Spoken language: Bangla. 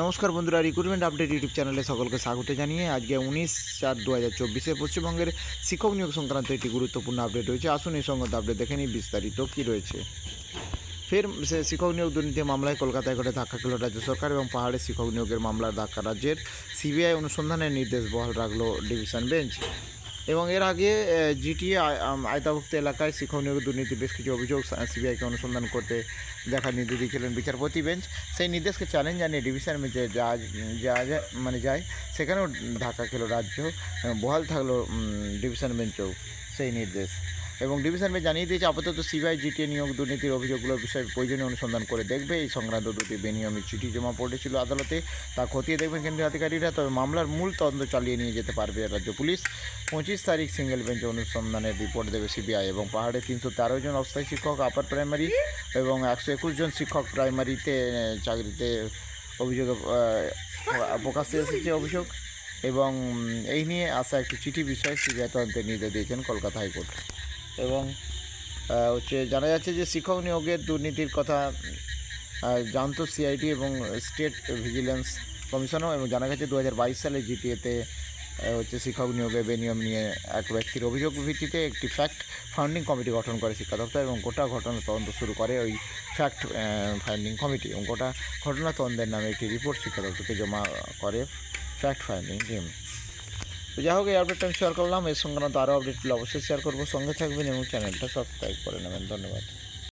নমস্কার বন্ধুরা রিক্রুটমেন্ট আপডেট ইউটিউব চ্যানেলে সকলকে স্বাগত জানিয়ে আজকে উনিশ চার দু হাজার চব্বিশে পশ্চিমবঙ্গের শিক্ষক নিয়োগ সংক্রান্ত একটি গুরুত্বপূর্ণ আপডেট রয়েছে। আসুন এই সংক্রান্ত আপডেট দেখে নিই, বিস্তারিত কী রয়েছে। ফের সে শিক্ষক নিয়োগ দুর্নীতি মামলায় কলকাতায় ঘটে ধাক্কা খেল রাজ্য সরকার এবং পাহাড়ে শিক্ষক নিয়োগের মামলার ধাক্কা রাজ্যের সিবিআই অনুসন্ধানের নির্দেশ বহাল রাখল ডিভিশন বেঞ্চ। এবং এর আগে জিটিএ আয়তাভুক্ত এলাকায় শিক্ষক দুর্নীতি বেশ কিছু অভিযোগ সিবিআইকে অনুসন্ধান করতে দেখার নির্দেশ দিয়েছিলেন বিচারপতি বেঞ্চ। সেই নির্দেশকে চ্যালেঞ্জ জানিয়ে ডিভিশন বেঞ্চে যা যা মানে যায়, সেখানেও ধাক্কা খেলো রাজ্য বহাল থাকল ডিভিশন বেঞ্চও সেই নির্দেশ। এবং ডিভিশন বেঞ্চ জানিয়ে দিয়েছে, আপাতত সিবিআই জিটিএ নিয়োগ দুর্নীতির অভিযোগগুলোর বিষয়ে প্রয়োজনীয় অনুসন্ধান করে দেখবে। এই সংক্রান্ত দুটি বেনিয়মিত চিঠি জমা পড়েছিল আদালতে। তা খতিয়ে দেখবেন কেন্দ্রীয় আধিকারিকরা, তবে মামলার মূল তদন্ত চালিয়ে নিয়ে যেতে পারবে রাজ্য পুলিশ। পঁচিশ তারিখ সিঙ্গেল বেঞ্চ অনুসন্ধানের রিপোর্ট দেবে সিবিআই এবং পাহাড়ে তিনশো তেরো জন অস্থায়ী শিক্ষক, আপার প্রাইমারি এবং একশো একুশ জন শিক্ষক প্রাইমারিতে চাকরিতে অভিযোগ প্রকাশ্যে এসেছে অভিযোগ। এবং এই নিয়ে আসা একটি চিঠি বিষয়ে সিবিআই তদন্তের নির্দেশ দিয়েছেন কলকাতা হাইকোর্ট। এবং হচ্ছে জানা যাচ্ছে যে শিক্ষক নিয়োগের দুর্নীতির কথা জানতো সিআইডি এবং স্টেট ভিজিলেন্স কমিশনও এবং জানা গেছে দু হাজার বাইশ সালে জিটিএতে হচ্ছে শিক্ষক নিয়োগে বেনিয়ম নিয়ে এক ব্যক্তির অভিযোগ ভিত্তিতে একটি ফ্যাক্ট ফাউন্ডিং কমিটি গঠন করে শিক্ষা দপ্তর এবং গোটা ঘটনা তদন্ত শুরু করে ওই ফ্যাক্ট ফাইন্ডিং কমিটি এবং গোটা ঘটনা তদন্তের নামে একটি রিপোর্ট শিক্ষা দপ্তরকে জমা করে ফ্যাক্ট ফাইন্ডিং টিম তো যাই হোক, এই আপডেটটা আমি শেয়ার করলাম। এর সংক্রান্ত আরও আপডেটগুলো অবশ্যই শেয়ার করব। সঙ্গে থাকবেন এবং চ্যানেলটা সাবস্ক্রাইব করে নেবেন। ধন্যবাদ।